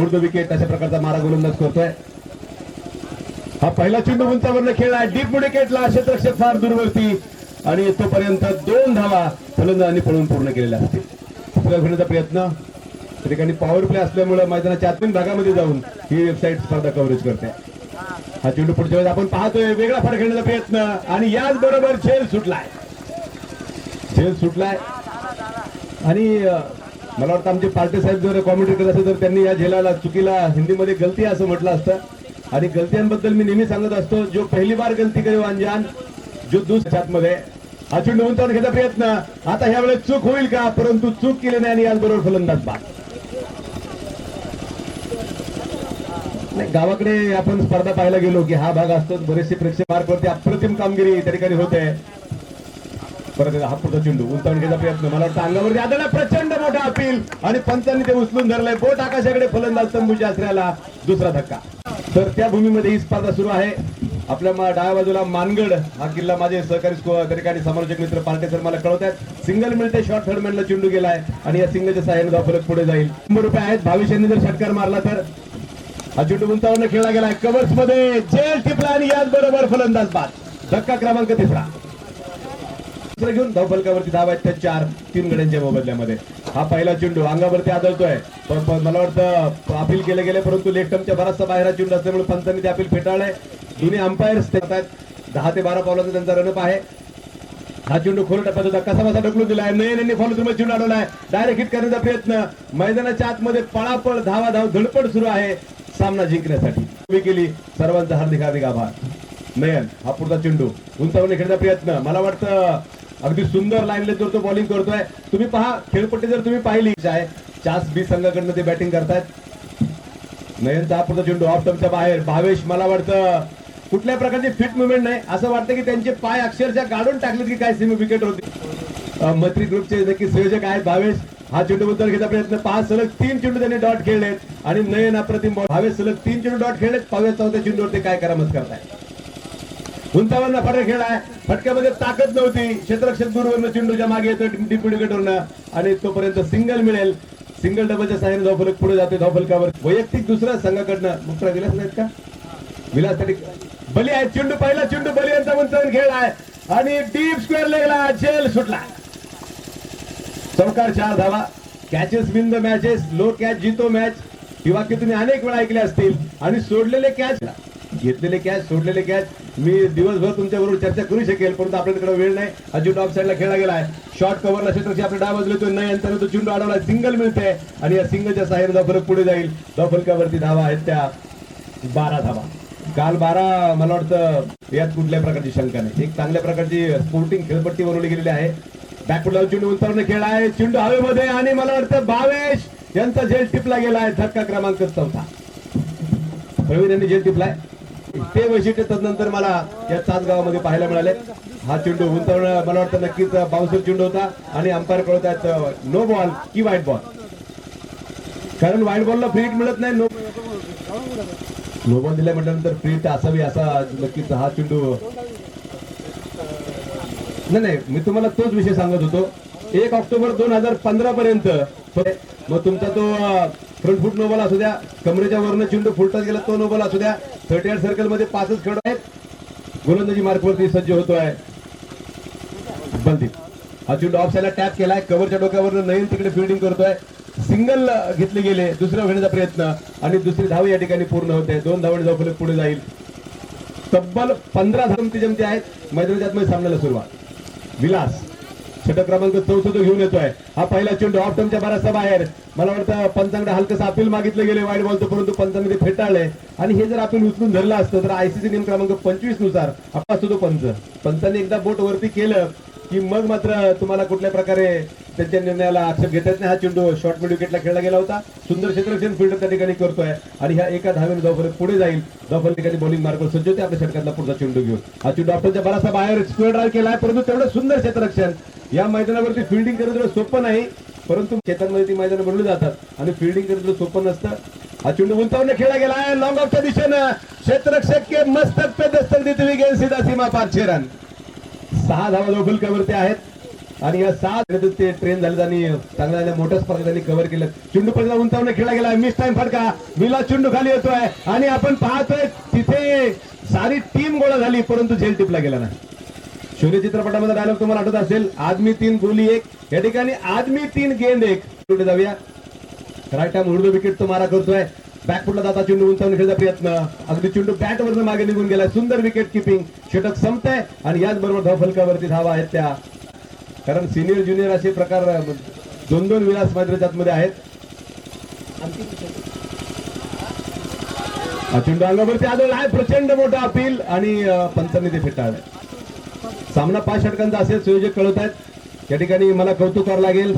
मुहूर्त विकेट अशा प्रकारचा मारा गोलंदाज करतोय. हा पहिला चेंडू उंचावरनं खेळला. डीप विकेटला क्षेत्रक्षक फार दूरवरती. आणि तोपर्यंत दोन धावा फलंदाजांनी पळून पूर्ण केलेल्या असतील. घेण्याचा प्रयत्न. त्या ठिकाणी पॉवर प्ले असल्यामुळे मैदानाच्या आत्मीन भागामध्ये जाऊन ही वेबसाईट स्पर्धा कव्हरेज करते. हा चेंडू पुढच्या वेळेस आपण पाहतोय. वेगळा फार खेळण्याचा प्रयत्न. आणि याच बरोबर झेल सुटलाय. झेल सुटलाय. आणि मला वाटतं आमचे पार्टे साहेब जर कॉमेंट्री करत असेल तर त्यांनी या झेलाला चुकीला हिंदीमध्ये गलती असं म्हटलं असतं. आणि गलत्यांबद्दल मी नेहमी सांगत असतो जो पहिली बार गलती करे अंजान जो दुसऱ्यामध्ये अचूक हा चेंडू घ्यायचा प्रयत्न. आता ह्या वेळेस चूक होईल का? परंतु चूक केली नाही आणि याचबरोबर फलंदाज बाद. नाही गावाकडे आपण स्पर्धा पाहायला गेलो की हा भाग असतो बरेचसे प्रेक्षक पार मार्कवरती अप्रतिम कामगिरी त्या ठिकाणी होते. परत हा पुढचा चेंडू. उंचावण्याचा प्रयत्न. मला वाटतं अंगावरती आदळला. प्रचंड मोठा अपील. आणि पंचांनी ते उचलून धरलंय. बोट आकाशाकडे फलंदाज तंबूच्या आसऱ्याला दुसरा धक्का. तर त्या भूमीमध्ये ही स्पर्धा सुरू आहे. आपल्या डाव्या बाजूला मानगड. हा किल्ला माझे सहकारी स्को- ठिकाणी समालोचक मित्र पार्टे सर मला कळवत आहेत. सिंगल मिळते शॉर्ट थर्ड मॅनला चेंडू गेलाय. आणि या सिंगलच्या सहाय्याने धाव फलक पुढे जाईल. शंभर रुपये आहेत. भाविष यांनी जर षटकार मारला तर. हा चेंडू उंचावरनं खेळला गेलाय. कव्हर्समध्ये जेल टिपला आणि याच बरोबर फलंदाज बाद. धक्का क्रमांक तिसरा. दुसरं घेऊन धावफलकावरती धाव आहेत त्या चार तीन गड्यांच्या मोबदल्यामध्ये. हा पहिला चेंडू अंगावरती आदळतोय. पण मला वाटतं अपील केले गेले परंतु लेफ्टमच्या बराचसा बाहेर चेंडू असल्यामुळे पंचांनी ते अपील फेटाळलंय दोन्ही अंपायर्स आहेत दहा ते बारा पावलाचा त्यांचा रनअप आहे. हा चेंडू खोल टप्प्यात होता. कसा बसा ढकलून दिलाय. नयन यांनी फॉलो तुम्ही चेंडू अडवलाय डायरेक्ट हिट करण्याचा प्रयत्न. मैदानाच्या आतमध्ये पळापळ धावा धाव धडपड सुरू आहे. सामना जिंकण्यासाठी. उभी केली सर्वांचा हार्दिक हार्दिक आभार. नयन हा पुढचा चेंडू उंचावणे खेळण्याचा प्रयत्न. मला वाटतं अगदी सुंदर लाईन तो बॉलिंग करतोय. तुम्ही पहा खेळपट्टी जर तुम्ही पाहिली आहे चास बी संघाकडनं ते बॅटिंग करतायत नयन हा चेंडू ऑफ बाहेर. भावेश मला वाटतं कुठल्या प्रकारची फिट मुवमेंट नाही. असं वाटतं की त्यांचे पाय अक्षरशः गाडून टाकलेत की काय सेमी विकेट होती. मैत्री ग्रुपचे नक्की संयोजक आहेत भावेश. हा चेंडू बद्दल घेता प्रयत्न पाच सलग तीन चेंडू त्यांनी डॉट खेळलेत. आणि नयन अप्रतिम भावेश सलग तीन चेंडू डॉट खेळलेत. पाव्या चौथ्या चेंडूवर ते काय करामत करताय. उंचावरनं फटका खेळलाय फटक्यामध्ये ताकद नव्हती. क्षेत्ररक्षक दूरवरनं चेंडूच्या मागे येतो डीप आणि तोपर्यंत सिंगल मिळेल. सिंगल डबलच्या साह्याने धावफलक पुढे जाते धावफलकावर वैयक्तिक दुसऱ्या संघाकडनं मुक्ता विलास नाहीत का? विलाससाठी बली आहे. चेंडू पहिला चेंडू बली यांचा उंचावर खेळ आहे. आणि डीप स्क्वेअर लेगला जेल सुटला. चौकार चार धावा. कॅचेस विन द मॅचेस लो कॅच जितो मॅच ही वाक्य तुम्ही अनेक वेळा ऐकले असतील. आणि सोडलेले कॅच घेतलेले कॅच सोडलेले कॅच मी दिवसभर तुमच्या बरोबर चर्चा करू शकेल परंतु आपल्याकडे वेळ नाही. अजून टॉप साईडला खेळला गेलाय. शॉर्ट कव्हरला क्षेत्रक्षी आपल्या डाव बाजूला येतोय नाही यांचा तो चेंडू अडवला सिंगल मिळते. आणि या सिंगलच्या सहाय्याने धावफलक पुढे जाईल. धावफलकावरती धावा आहेत त्या बारा धावा. काल बारा मला वाटतं यात कुठल्या प्रकारची शंका नाही. एक चांगल्या प्रकारची स्पोर्टिंग खेळपट्टी बनवली गेलेली आहे. बॅकफुटला चेंडू उंचावणे खेळ आहे. चेंडू हवेमध्ये आणि मला वाटतं भावेश यांचा जेल टिपला गेला आहे धक्का क्रमांक चौथा. प्रवीण यांनी जेल टिपलाय. ते वैशिष्ट्य तदनंतर मला या सात गावामध्ये पाहायला मिळाले. हा चेंडू उंचावणं मला वाटतं नक्कीच बाउन्सर चेंडू होता आणि अंपायर कळत आहेत नो बॉल की व्हाईट बॉल कारण व्हाईट बॉलला फ्री मिळत नाही नो नो बॉल दिल्या म्हटल्यानंतर फ्री असावी असा नक्कीच हा चेंडू नाही नाही मी तुम्हाला तोच विषय सांगत होतो. एक ऑक्टोबर दोन हजार पंधरा पर्यंत मग तुमचा तो फ्रंट फुट नोबल असू द्या कमरेच्या वरनं चेंडू फुलटाच गेला तो नोबल असू द्या. थर्टी एट सर्कलमध्ये पाचच खेळ आहेत. गोलंदाजी मार्कवरती सज्ज होतोय. बलदीप. हा चेंडू ऑफ साईडला टॅप केलाय. कव्हरच्या डोक्यावर नवीन तिकडे फिल्डिंग करतोय. सिंगल घेतले गेले. दुसरा घेण्याचा प्रयत्न. आणि दुसरी धाव या ठिकाणी पूर्ण होते. दोन धावणे जाऊ पुढे जाईल. तब्बल पंधरा धावती जमती आहेत. मैदानाच्या आतमध्ये सामन्याला सुरुवात. विलास. षटक क्रमांक चौसष्ट घेऊन येतोय. हा पहिला चेंडू ऑफ टर्मच्या बराचसा बाहेर. मला वाटतं पंचांकडे हलकस अपील मागितलं गेले वाईट बॉल परंतु पंचांनी फेटाळले. आणि हे जर अपील उचलून धरलं असतं तर आयसीसी नियम क्रमांक पंचवीसनुसार आपण असतो तो पंच. पंचांनी एकदा बोट वरती केलं की मग मात्र तुम्हाला कुठल्या प्रकारे त्यांच्या निर्णयाला आक्षेप घेता येत नाही. हा चेंडू शॉर्ट मिड विकेटला खेळला गेला होता. सुंदर क्षेत्रक्षण फिल्डर त्या ठिकाणी करतोय. आणि ह्या एका धावेने धावफलक पुढे जाईल. धावफल ठिकाणी बॉलिंग मार्ग सज्ज होते. आपल्या षटकातला पुढचा चेंडू घेऊन. हा चेंडू ऑप्टनच्या बराचसा बाहेर स्क्वेअर ड्राईव्ह आहे परंतु तेवढं सुंदर क्षेत्ररक्षण या मैदानावरती फिल्डिंग करणं सोपं नाही परंतु शेतांमध्ये ती मैदान बनवली जातात आणि फिल्डिंग करणं सोपं नसतं. हा चेंडू उंचावून खेळला गेला आहे लॉंग ऑफच्या दिशेनं. क्षेत्रक्षक के मस्तक पे दस्तक देते हुए गेल सीधा सीमा पार रन. सहा धावा धावफलकावरती आहेत. आणि या सात ते ट्रेन झाले आणि चांगल्या मोठ्या स्पर्धा त्यांनी कव्हर केलं. चेंडू पहिला उंचावून खेळला गेला मिस टाइम फटका. मिला चेंडू खाली येतोय. आणि आपण पाहतोय तिथे सारी टीम गोळा झाली परंतु झेल टिपला गेला नाही. शून्य चित्रपटामध्ये डायलॉग तुम्हाला आठवत असेल आदमी तीन गोली एक. या ठिकाणी आदमी तीन गेंद एक. कुठे जाऊया. राईट टाइम उर्दू विकेट तो मारा करतोय. बॅकफुटला जाता चेंडू उंचावून खेळचा प्रयत्न. अगदी चेंडू बॅट वरनं मागे निघून गेलाय. सुंदर विकेट किपिंग षटक संपतंय आणि याचबरोबर धावफलकावरती धावा आहेत त्या. कारण सिनियर ज्युनियर असे प्रकार दोन दोन विलास मैत्रीच्या मध्ये आहेत. चेंडू अंगावरती आलेला आहे. प्रचंड मोठा अपील आणि पंचांनी ते फेटाळलंय. सामना पाच षटकांचा असेल संयोजक कळवत आहेत. या ठिकाणी मला कौतुक करावं लागेल.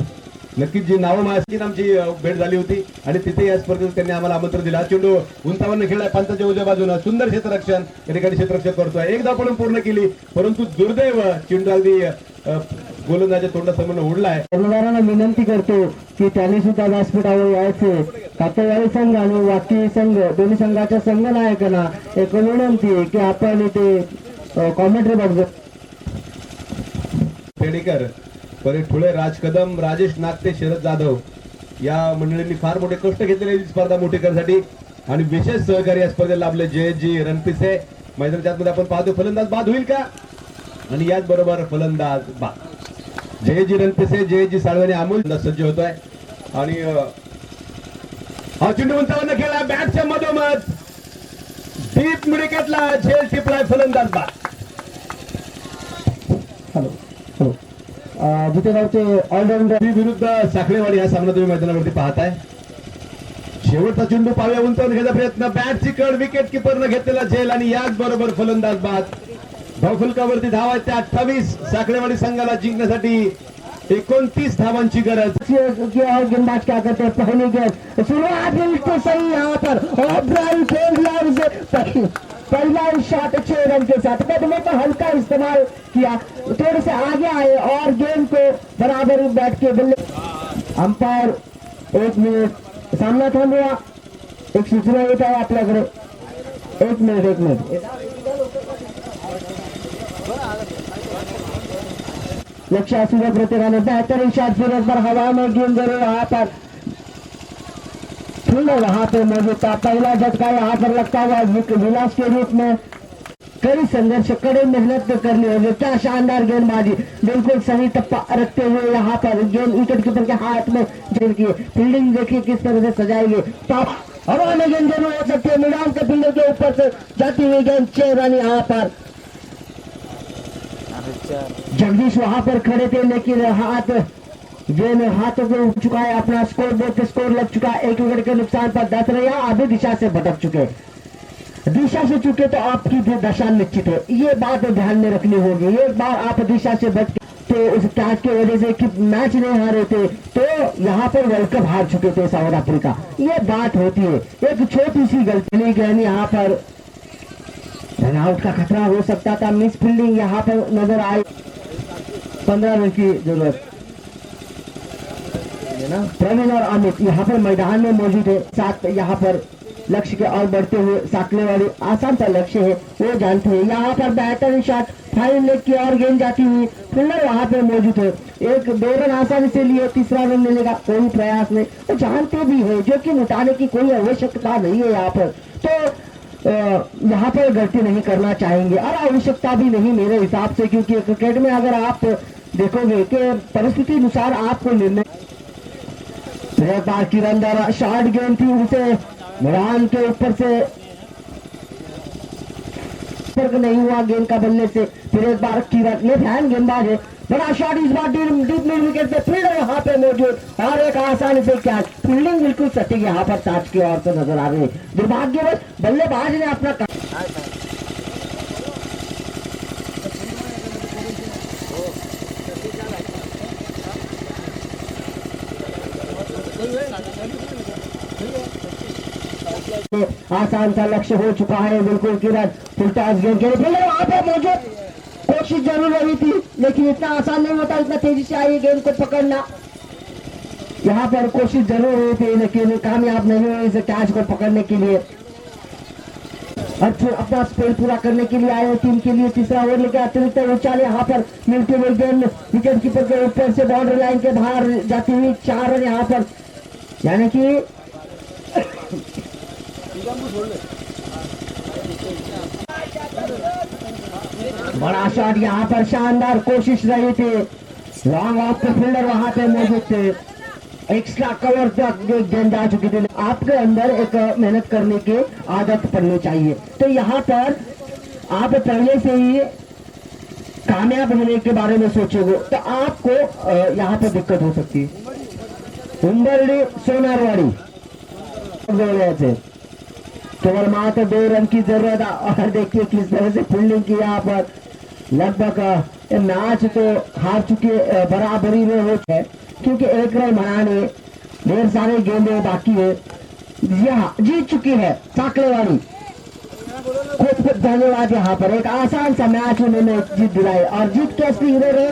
नक्कीच जी नावं माझी आमची भेट झाली होती. आणि तिथे या स्पर्धेत त्यांनी आम्हाला आमंत्रण दिलं. हा चेंडू उंचावन्न खेळलाय पंचाच्या उजव्या बाजूनं. सुंदर क्षेत्ररक्षण या ठिकाणी क्षेत्ररक्षण करतोय. एकदा पण पूर्ण केली परंतु दुर्दैव चेंडू अगदी अं, तोंडासमोर उडलाय. कर्णधारांना विनंती करतो की त्यांनी सुद्धा व्यासपीठावर यायचे. कातळवाडी संघ आणि वाकी संघ दोन्ही संघाच्या संघ नायकांना एक विनंती की आपण इथे कॉमेंट्री बघतो खेडेकर परेश ठुळे राज कदम राजेश नागते शरद जाधव. या मंडळींनी फार मोठे कष्ट घेतलेले स्पर्धा मोठी करण्यासाठी आणि विशेष सहकारी या स्पर्धेत लाभले जयजी रणपिसे. मैदानाच्या आतमध्ये आपण पाहतो फलंदाज बाद होईल का? आणि याच बरोबर फलंदाज बाद. जयजी रणपिसे जयजी साळवे अमोल सज्ज होतोय. आणि हा चेंडू उंचावरनं खेळला बॅटच्या मधोमध. डीप मिडिकेटला झेल टिपलाय फलंदाज बाद. जिथे गावचे ऑलराऊंडर विरुद्ध साखळेवाडी हा सामना तुम्ही मैदानावरती पाहताय. शेवटचा चेंडू पाव्या उंचावून घ्यायचा प्रयत्न. बॅटची कड विकेट किपरनं घेतलेला झेल आणि याच बरोबर फलंदाज बाद. धावफलकावरती धाव आहेत त्या अठ्ठावीस. साखळेवाडी संघाला जिंकण्यासाठी एकोणतीस धावांची गरज. गेंदबाज क्या करते पहली गेंद सही यहाँ पर और ड्राइव पह- पहला शॉट छह रन के साथ कदमों का हल्का इस्तेमाल किया। थोड़े से आगे आए और गेंद को बराबर बैठ के बल्ले। अंपायर एक मिनिट सामना थांबवा एक सूचना येत आहे आपल्याकडे एक मिनिट एक मिनिट लक्ष्य असू द्या प्रत्येकाने बेहतरीन शॉट फिरोज पर हवा में गेंद ज़रूर वहाँ पर। फील्डर वहाँ पे मौजूद था। पहला झटका यहाँ पर लगता हुआ विलास के रूप में। कड़ी संघर्ष कड़ी मेहनत करनी होगी क्या शानदार गेंदबाजी। बिल्कुल सही टप्पा रखते हुए यहाँ पर गेंद विकेट कीपर के हाथ में गेंद की। फील्डिंग देखिए किस तरह से सजाएँगे टॉप। हवा में गेंद ज़रूर हो सकती है मैदान के फील्डर के ऊपर से जाती हुई गेंद छह रन यहाँ पर। जगदीश वहाँ पर खड़े थे लेकिन हाथ गेंद हाथों को उठ चुका है अपना स्कोर बोर्ड पे स्कोर लग चुका है एक विकेट के नुकसान पर दस रन या आधी दिशा से भटक चुके। दिशा से चुके तो आपकी भी दशा निश्चित है। ये बात ध्यान में रखनी होगी। एक बार आप दिशा से भटके तो उस कैच की वजह से कि मैच नहीं हारे थे तो यहाँ पर वर्ल्ड कप हार चुके थे साउथ अफ्रीका ये बात होती है। एक छोटी सी गलती गहनी यहाँ पर। रनआउट का खतरा हो सकता था। मिस फील्डिंग यहाँ पर नज़र आई। पंद्रह रन की ज़रूरत। प्रवीण और अमित, यहाँ पर मैदान में मौजूद है। साथ यहाँ पर लक्ष्य के और बढ़ते हुए साकले वाले आसान सा लक्ष्य है, वो जानते हैं। यहाँ पर बैटर शॉट फाइन लेग की और गेंद जाती हुई फिल्डर वहाँ पे मौजूद है। एक दो रन आसानी से लिए, तीसरा रन लेने का कोई प्रयास नहीं। वो जानते भी है, जो कि उठाने की कोई आवश्यकता नहीं है यहाँ पर। तो यहाँ पर गलती नहीं करना चाहेंगे। और आवश्यकता भी नहीं मेरे हिसाब से, क्योंकि क्रिकेट में अगर आप देखोगे कि परिस्थिति अनुसार आपको निर्णय फिर बार किरण द्वारा शॉर्ट गेंद थी उसे मैदान के ऊपर से फ़र्क नहीं हुआ गेंद का बल्ले से फिर एक बार किरण लेफ़्ट गेंदबाज है। बड़ा शॉट इस बार डीप मिड विकेट पे फील्डर यहाँ पे मौजूद। और एक आसानी से कैच फील्डिंग बिल्कुल सटीक यहाँ पर साच की ओर से नज़र आ रही है। दुर्भाग्यवश बल्लेबाज ने अपना आसान सा लक्ष्य हो चुका है, बिल्कुल किरण। फुलटास गेंद के लिए वहाँ पे मौजूद। कोशिश ज़रूर रही थी, लेकिन इतना आसान नहीं होता, इतना तेज़ी से आई गेंद को पकड़ना। यहाँ पर कोशिश ज़रूर हुई थी, लेकिन कामयाब नहीं हुई इस कैच को पकड़ने के लिए। अर्जुन अपना स्पेल पूरा करने के लिए आए हैं टीम के लिए तीसरा ओवर लेके अतिरिक्त उछाल यहाँ पर मिलते हुए गेंद। विकेट कीपर के ऊपर से बाउंड्री लाइन के बाहर जाती हुई चार रन यहाँ पर। यानी कि बड़ा शॉट यहाँ पर शानदार कोशिश रही थी। लॉन्ग ऑफ़ पे फील्डर वहाँ पे मौजूद थे। एक्स्ट्रा कवर तक गेंद जा चुकी थी। आपके अंदर एक मेहनत करने की आदत पड़नी चाहिए। तो यहाँ पर आप पहले से ही कामयाब होने के बारे में सोचोगे तो आपको यहाँ पर दिक्कत हो सकती है। उम्बरडी सोनारवाड़ी। केवल मात्र दो रन की ज़रूरत है। और देखिए किस तरह से फील्डिंग की यहाँ पर। लगभग मैच तो हार चुके बराबरी में हो है क्योंकि एक रन बनाने ढेर सारे गेंदे बाकी है। जी हाँ जीत चुकी है साकलेवाड़ी। खूब खूब धन्यवाद यहाँ पर। एक आसान सा मैच उन्होंने जीत दिलाई। और जीत के असली हीरो रहे